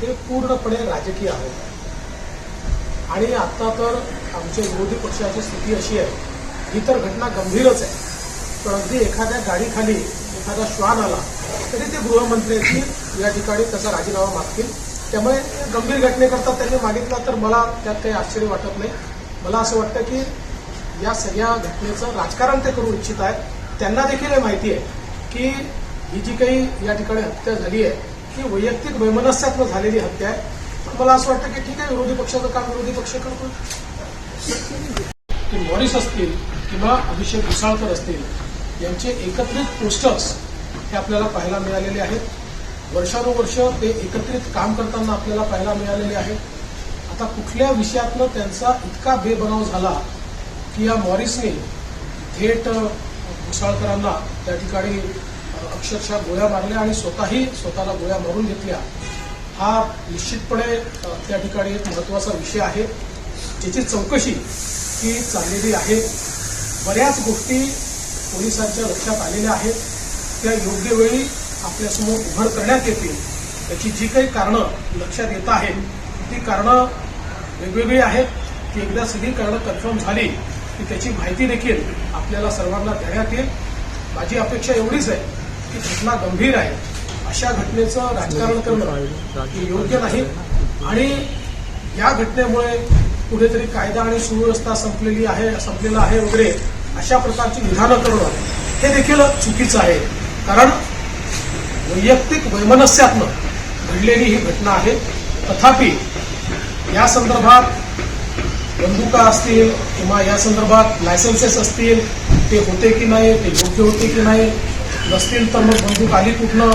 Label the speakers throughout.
Speaker 1: हे पूर्णपणे राजकीय आहे आणि आता तर आमच्या विरोधी पक्षाची स्थिती अशी आहे. ही तर घटना गंभीरच आहे. पण अगदी एखाद्या गाडीखाली एखादा श्वान आला तरी ते गृहमंत्र्यांची या ठिकाणी त्याचा राजीनामा मागतील. त्यामुळे गंभीर घटनेकरता त्यांनी मागितला तर मला त्यात काही आश्चर्य वाटत नाही. मला असं वाटतं की या सगळ्या घटनेचं राजकारण ते करू इच्छित आहेत. त्यांना देखील हे माहिती आहे की ही जी काही या ठिकाणी हत्या झाली आहे ही वैयक्तिक वैमनस्यातनं झालेली हत्या आहे. पण मला असं वाटतं की ठीक आहे विरोधी पक्षाचं काम विरोधी पक्ष करतो की मॉरिस असतील किंवा अभिषेक घुसाळकर असतील यांचे एकत्रित पोस्टर्स हे आपल्याला पाहायला मिळालेले आहेत. वर्षानुवर्ष ते एकत्रित काम करताना आपल्याला पाहायला मिळालेले आहेत. आता कुठल्या विषयातनं त्यांचा इतका बेबनाव झाला की या मॉरिसने थेट घुसाळकरांना त्या ठिकाणी अक्षरशः गोळ्या मारल्या आणि स्वतःही स्वतःला गोळ्या मारून घेतल्या हा निश्चितपणे त्या ठिकाणी एक महत्त्वाचा विषय आहे. ज्याची चौकशी ही चाललेली आहे. बऱ्याच गोष्टी पोलिसांच्या लक्षात आलेल्या आहेत. त्या योग्य वेळी आपल्यासमोर उघड करण्यात येतील. त्याची जी काही कारणं लक्षात येत आहेत ती कारणं वेगवेगळी आहेत. ती एकदा सगळी कारणं कन्फर्म झाली की त्याची माहिती देखील आपल्याला सर्वांना देण्यात येईल. माझी अपेक्षा एवढीच आहे. ही घटना गंभीर आहे. अशा घटनेचं राजकारण करणं हे योग्य नाही. आणि या घटनेमुळे कुठेतरी कायदा आणि सुव्यवस्था संपलेली आहे संपलेला आहे वगैरे अशा प्रकारची विधानं करणं हे देखील चुकीचं आहे. कारण वैयक्तिक वैमनस्यातनं घडलेली ही घटना आहे. तथापि या संदर्भात बंदुका असतील किंवा या संदर्भात लायसन्सेस असतील ते होते की नाही ते योग्य होते की नाही नसतील तर मग बंदूक आली कुठनं?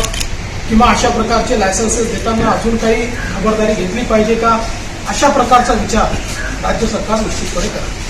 Speaker 1: किंवा अशा प्रकारचे लायसन्सेस देताना अजून काही खबरदारी घेतली पाहिजे का? अशा प्रकारचा विचार राज्य सरकार निश्चितपणे करा